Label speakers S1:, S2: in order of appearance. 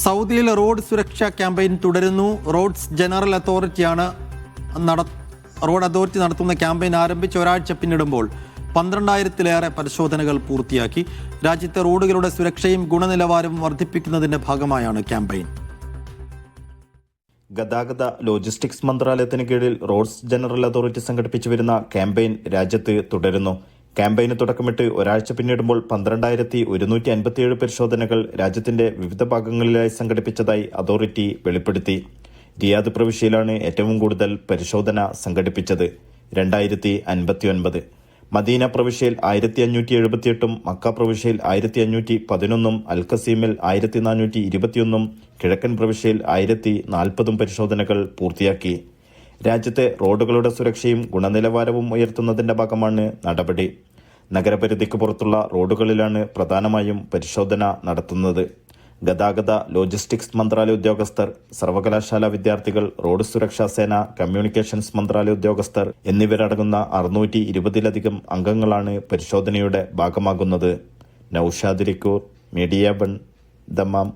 S1: സൗദിയിൽ റോഡ് സുരക്ഷാ ക്യാമ്പയിൻ തുടരുന്നു. റോഡ്സ് ജനറൽ അതോറിറ്റിയാണ് നട റോഡ് അതോറിറ്റി നടത്തുന്ന ക്യാമ്പയിൻ ആരംഭിച്ച് ഒരാഴ്ച പിന്നിടുമ്പോൾ പന്ത്രണ്ടായിരത്തിലേറെ പരിശോധനകൾ പൂർത്തിയാക്കി. രാജ്യത്തെ റോഡുകളുടെ സുരക്ഷയും ഗുണനിലവാരവും വർദ്ധിപ്പിക്കുന്നതിന്റെ ഭാഗമായാണ് ക്യാമ്പയിൻ.
S2: ഗതാഗത ലോജിസ്റ്റിക്സ് മന്ത്രാലയത്തിന് കീഴിൽ റോഡ്സ് ജനറൽ അതോറിറ്റി സംഘടിപ്പിച്ചു വരുന്ന ക്യാമ്പയിൻ രാജ്യത്ത് തുടരുന്നു. ക്യാമ്പയിന് തുടക്കമിട്ട് ഒരാഴ്ച പിന്നിടുമ്പോൾ പന്ത്രണ്ടായിരത്തി ഒരുന്നൂറ്റി അൻപത്തിയേഴ് പരിശോധനകൾ രാജ്യത്തിന്റെ വിവിധ ഭാഗങ്ങളിലായി സംഘടിപ്പിച്ചതായി അതോറിറ്റി വെളിപ്പെടുത്തി. റിയാദ് പ്രവിശ്യയിലാണ് ഏറ്റവും കൂടുതൽ പരിശോധന സംഘടിപ്പിച്ചത് രണ്ടായിരത്തി അൻപത്തിയൊൻപത് മദീന പ്രവിശ്യയിൽ ആയിരത്തി അഞ്ഞൂറ്റി എഴുപത്തിയെട്ടും മക്ക പ്രവിശ്യയിൽ ആയിരത്തി അഞ്ഞൂറ്റി പതിനൊന്നും അൽക്കസീമിൽ ആയിരത്തി നാനൂറ്റി ഇരുപത്തിയൊന്നും കിഴക്കൻ പ്രവിശ്യയിൽ ആയിരത്തി നാൽപ്പതും പരിശോധനകൾ പൂർത്തിയാക്കി. രാജ്യത്തെ റോഡുകളുടെ സുരക്ഷയും ഗുണനിലവാരവും ഉയർത്തുന്നതിന്റെ ഭാഗമാണ് നടപടി. നഗരപരിധിക്ക് പുറത്തുള്ള റോഡുകളിലാണ് പ്രധാനമായും പരിശോധന നടത്തുന്നത്. ഗതാഗത ലോജിസ്റ്റിക്സ് മന്ത്രാലയ ഉദ്യോഗസ്ഥർ സർവകലാശാല വിദ്യാർത്ഥികൾ റോഡ് സുരക്ഷാ സേന കമ്മ്യൂണിക്കേഷൻസ് മന്ത്രാലയ ഉദ്യോഗസ്ഥർ എന്നിവരടങ്ങുന്ന അറുന്നൂറ്റി ഇരുപതിലധികം അംഗങ്ങളാണ് പരിശോധനയുടെ ഭാഗമാകുന്നത്. Naushad Irikkur media one Dammam.